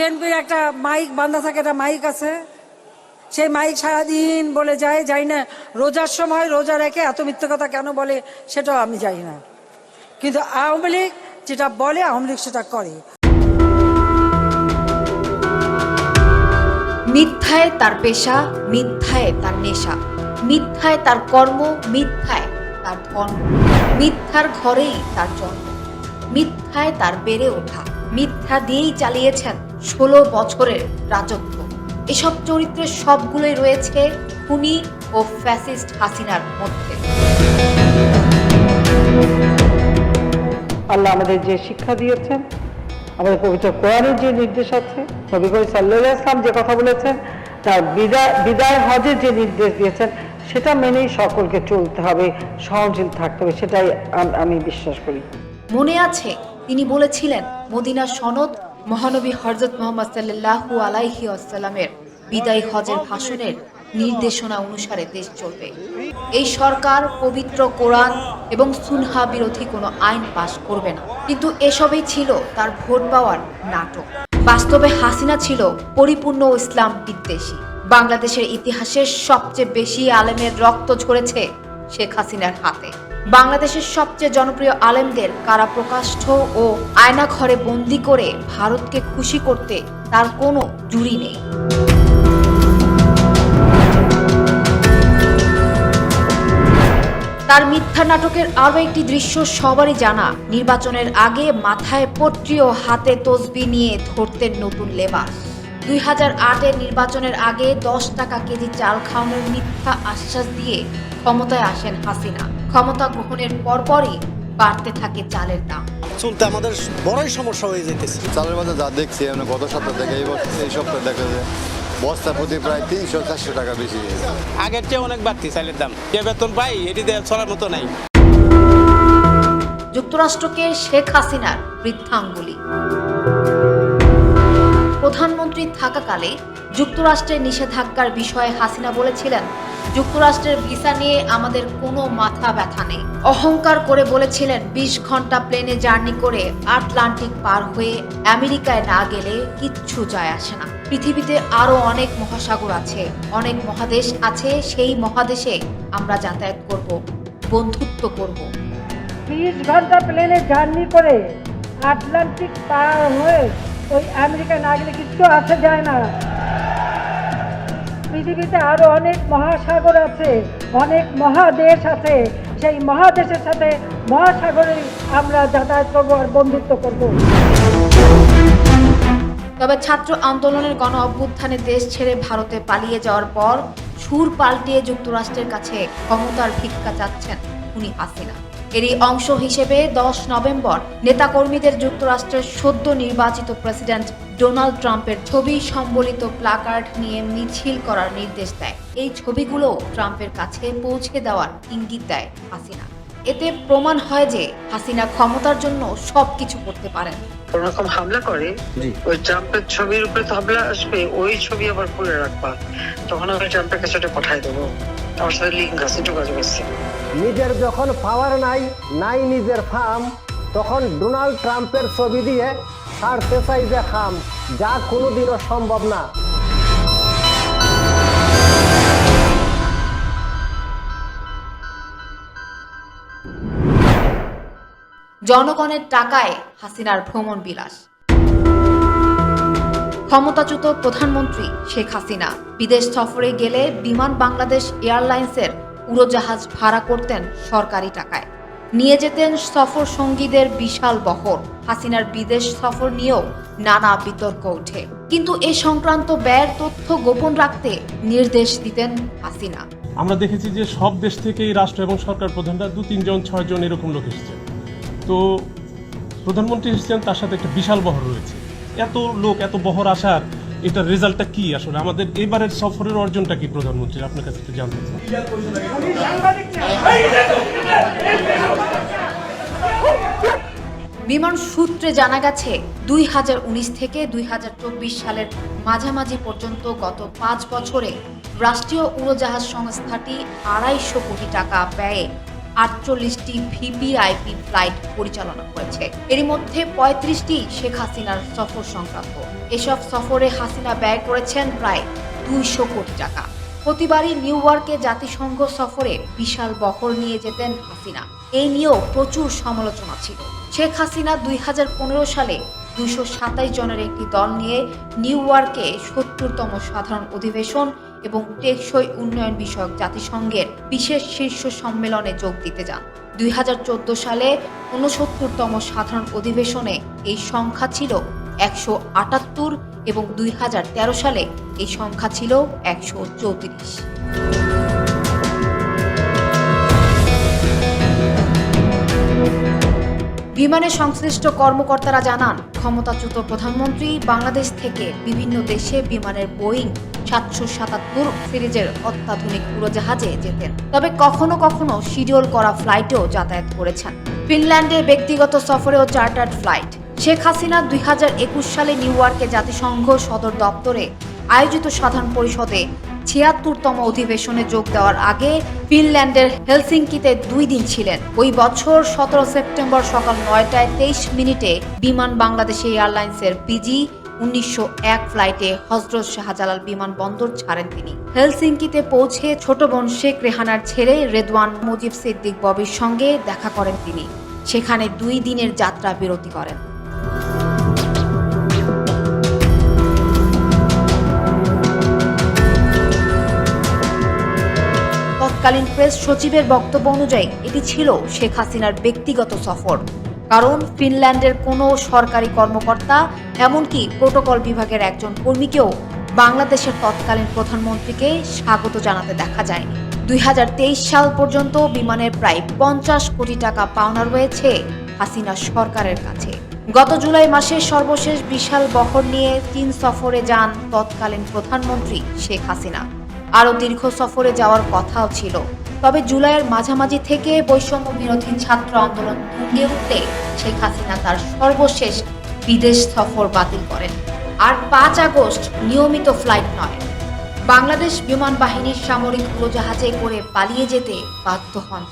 বিএনপির একটা মাইক বান্ধা থাকে, একটা মাইক আছে। সেই মাইক সারাদিন বলে যায় যাই না, রোজার সময় রোজা রেখে এত মিথ্যে কথা কেন বলে সেটাও আমি জানি না। কিন্তু আওয়ামী লীগ যেটা বলে, আওয়ামী লীগ সেটা করে। মিথ্যায় তার পেশা, মিথ্যায় তার নেশা। মিথ্যায় তার কর্ম, মিথ্যায় তার ধর্ম মিথ্যার ঘরেই তার জন্ম। মিথ্যায় তার বেড়ে ওঠা। মিথ্যা দিয়েই চালিয়েছেন ষোলো বছরের রাজত্ব। এসব চরিত্রের সবগুলোই রয়েছে খুনি ও ফ্যাসিস্ট হাসিনার মধ্যে। আল্লাহ আমাদের যে শিক্ষা দিয়েছেন আমাদের পবিত্র কোরআনের যে নির্দেশ আছে নবী করিম সাল্লাহ ইসলাম যে কথা বলেছেন তার বিদায় বিদায় হজের যে নির্দেশ দিয়েছেন সেটা মেনেই সকলকে চলতে হবে সহনশীল থাকতে হবে সেটাই আমি বিশ্বাস করি। মনে আছে তিনি বলেছিলেন মদিনা সনদ মহানবী হরজত মোহাম্মদ সাল্লাহু আলাইহি আসাল্লামের বিদায়ী হজের ভাষণের নির্দেশনা অনুসারে দেশ চলবে। এই সরকার পবিত্র কোরআন এবং সুনহা বিরোধী কোনো আইন পাশ করবে না। কিন্তু এসবই ছিল তার ভোট পাওয়ার নাটক। বাস্তবে হাসিনা ছিল পরিপূর্ণ ইসলাম বিদ্বেষী। বাংলাদেশের ইতিহাসে সবচেয়ে বেশি আলেমের রক্ত ঝরেছে শেখ হাসিনার হাতে। বাংলাদেশের সবচেয়ে জনপ্রিয় আলেমদের কারা প্রকাষ্ঠ ও আয়না ঘরে বন্দি করে ভারতকে খুশি করতে তার কোনো জুড়ি নেই। তার মিথ্যা নাটকের আরও একটি দৃশ্য সবারই জানা। নির্বাচনের আগে মাথায় পট্রি ও হাতে তসবি নিয়ে ধরতেন নতুন লেবাস। দুই হাজার আটের নির্বাচনের আগে দশ টাকা কেজি চাল খাওয়ানোর মিথ্যা আশ্বাস দিয়ে ক্ষমতায় আসেন হাসিনা। ক্ষমতা গ্রহণের পরপরই বাড়তে থাকে চালের দাম। চলতে আমাদের বড়ই সমস্যা হয়ে যেতেছে। চালের বাজার যা দেখছি আমরা গত সপ্তাহ থেকে এই বছর এই সপ্তাহে দেখা যায় বস্তা প্রতি প্রায় তিনশো চারশো টাকা বেশি আগের চেয়ে অনেক বাড়তি চালের দাম। যে বেতন পাই এটি দিয়ে চলার মতো নাই। যুক্তরাষ্ট্রকে শেখ হাসিনার বৃদ্ধাঙ্গুলি। প্রধানমন্ত্রী থাকাকালে যুক্তরাষ্ট্রের নিষেধাজ্ঞার বিষয়ে হাসিনা বলেছিলেন যুক্তরাষ্ট্রের ভিসা নিয়ে আমাদের কোনো মাথা ব্যথা নেই। অহংকার করে বলেছিলেন, বিশ ঘণ্টা প্লেনে জার্নি করে আটলান্টিক পার হয়ে আমেরিকায় না গেলে কিচ্ছু যায় আসে না। পৃথিবীতে আরও অনেক মহাসাগর আছে, অনেক মহাদেশ আছে, সেই মহাদেশে আমরা যাতায়াত করব, বন্ধুত্ব করব। বিশ ঘণ্টা প্লেনে জার্নি করে আটলান্টিক পার হয়ে ওই আমেরিকা না গেলে কিচ্ছু আসে যায় না। পৃথিবীতে আরও অনেক মহাসাগর আছে, অনেক মহাদেশ আছে। সেই মহাদেশের সাথে মহাসাগরে আমরা যাতায়াত করব আর বন্ধুত্ব করব। তবে ছাত্র আন্দোলনের গণ অভ্যুত্থানে দেশ ছেড়ে ভারতে পালিয়ে যাওয়ার পর সুর পাল্টিয়ে যুক্তরাষ্ট্রের কাছে ক্ষমতার ভিক্ষা চাচ্ছেন উনি হাসিনা। এরই অংশ হিসেবে দশ নভেম্বর নেতাকর্মীদের যুক্তরাষ্ট্রের সদ্য নির্বাচিত প্রেসিডেন্ট ডোনাল্ড ট্রাম্পের ছবি সম্বলিত প্লাকার্ড নিয়ে মিছিল করার নির্দেশ দেয়। এই ছবিগুলো ট্রাম্পের কাছে পৌঁছে দেওয়ার ইঙ্গিত দেয় হাসিনা। এতে প্রমাণ হয় যে হাসিনা ক্ষমতার জন্য সবকিছু করতে পারেন। কোন হামলা করে ওই ট্রাম্পের ছবির উপরে তো হামলা আসবে ওই ছবি আবার খুলে রাখবা। তখন আমি ট্রাম্পের কাছে পাঠাই দেবো। আমার সাথে লিঙ্ক আছে যোগাযোগ আছে। নিজের যখন পাওয়ার নাই নাই নিজের ফার্ম তখন ডোনাল্ড ট্রাম্পের ছবি দিয়ে সারতে চাই যে খাম যা কোনোদিনও সম্ভব না। জনগণের টাকায় হাসিনার ভ্রমণ বিলাস। ক্ষমতাচ্যুত প্রধানমন্ত্রী শেখ হাসিনা। বিদেশ সফরে গেলে বিমান বাংলাদেশ এয়ারলাইন্সের উড়োজাহাজ ভাড়া করতেন সরকারি টাকায়। নিয়ে যেতেন সফর সঙ্গীদের বিশাল বহর। হাসিনার বিদেশ সফর নিয়েও নানা বিতর্ক ওঠে। কিন্তু এ সংক্রান্ত ব্যয়ের তথ্য গোপন রাখতে নির্দেশ দিতেন হাসিনা। আমরা দেখেছি যে সব দেশ থেকেই রাষ্ট্র এবং সরকার প্রধানরা দু, তিনজন, ছয়জন এরকম লোক এসেছেন। তো প্রধানমন্ত্রী এসেছেন, তার সাথে একটা বিশাল বহর রয়েছে। এত লোক, এত বহর আসার এটার রেজাল্টটা কি আসলে? আমাদের এবারের সফরের অর্জনটা কি প্রধানমন্ত্রীর? আপনার কাছে একটু জানতে বিমান সূত্রে জানা গেছে, দুই হাজার উনিশ থেকে দুই হাজার চব্বিশ সালের মাঝামাঝি পর্যন্ত গত পাঁচ বছরে রাষ্ট্রীয় উড়োজাহাজ সংস্থাটি আড়াইশো কোটি টাকা ব্যয়ে আটচল্লিশটি ভিভিআইপি ফ্লাইট পরিচালনা করেছে। এর মধ্যে পঁয়ত্রিশটি শেখ হাসিনার সফর সংক্রান্ত। এসব সফরে হাসিনা ব্যয় করেছেন প্রায় দুইশো কোটি টাকা। প্রতিবারই নিউ ইয়র্কে জাতিসংঘ সফরে বিশাল বহর নিয়ে যেতেন হাসিনা। এই নিয়েও প্রচুর সমালোচনা ছিল। শেখ হাসিনা দুই হাজার পনেরো সালে দুশো সাতাইশ জনের একটি দল নিয়ে নিউ ইয়র্কে সত্তরতম সাধারণ অধিবেশন এবং টেকসই উন্নয়ন বিষয়ক জাতিসংঘের বিশেষ শীর্ষ সম্মেলনে যোগ দিতে যান। দুই হাজার চোদ্দ সালে ঊনসত্তরতম সাধারণ অধিবেশনে এই সংখ্যা ছিল একশো আটাত্তর এবং দুই হাজার তেরো সালে এই সংখ্যা ছিল একশো চৌত্রিশ। বিমানে সংশ্লিষ্ট কর্মকর্তারা জানান, ক্ষমতাচ্যুত প্রধানমন্ত্রী বাংলাদেশ থেকে বিভিন্ন দেশে বিমানের বোয়িং সাতশো সাতাত্তর সিরিজের অত্যাধুনিক উড়োজাহাজে যেতেন। তবে কখনো কখনো শিডিউল করা ফ্লাইটেও যাতায়াত করেছেন। ফিনল্যান্ডে ব্যক্তিগত সফরেও চার্টার্ড ফ্লাইট। শেখ হাসিনা দুই হাজার একুশ সালে নিউ ইয়র্কে জাতিসংঘ সদর দপ্তরে আয়োজিত সাধারণ পরিষদে ছিয়াত্তরতম অধিবেশনে যোগ দেওয়ার আগে ফিনল্যান্ডের হেলসিঙ্কিতে দুই দিন ছিলেন। ওই বছর সতেরো সেপ্টেম্বর সকাল নয়টায় তেইশ মিনিটে বিমান বাংলাদেশ এয়ারলাইন্সের পিজি উনিশশো এক ফ্লাইটে হজরত শাহজালাল বিমানবন্দর ছাড়েন তিনি। হেলসিঙ্কিতে পৌঁছে ছোট বোন শেখ রেহানার ছেলে রেদওয়ান মুজিব সিদ্দিক ববির সঙ্গে দেখা করেন তিনি। সেখানে দুই দিনের যাত্রা বিরতি করেন। তৎকালীন প্রেস সচিবের বক্তব্য অনুযায়ী, এটি ছিল শেখ হাসিনার ব্যক্তিগত সফর। কারণ ফিনল্যান্ডের কোনো সরকারি কর্মকর্তা, এমনকি প্রোটোকল বিভাগের একজন কর্মীকেও বাংলাদেশের তৎকালীন প্রধানমন্ত্রীকে স্বাগত জানাতে দেখা যায়নি। দুই হাজার তেইশ সাল পর্যন্ত বিমানের প্রায় পঞ্চাশ কোটি টাকা পাওনা রয়েছে হাসিনা সরকারের কাছে। গত জুলাই মাসে সর্বশেষ বিশাল বহর নিয়ে চীন সফরে যান তৎকালীন প্রধানমন্ত্রী শেখ হাসিনা। আরও দীর্ঘ সফরে যাওয়ার কথাও ছিল। তবে জুলাইয়ের মাঝামাঝি থেকে বৈষম্য বিরোধী ছাত্র আন্দোলন তুঙ্গে উঠতে শেখ হাসিনা তার সর্বশেষ বিদেশ সফর বাতিল করেন। আর পাঁচ আগস্ট নিয়মিত ফ্লাইট নয়। বাংলাদেশ বিমান বাহিনীর সামরিক উড়োজাহাজে করে পালিয়ে যেতে বাধ্য হন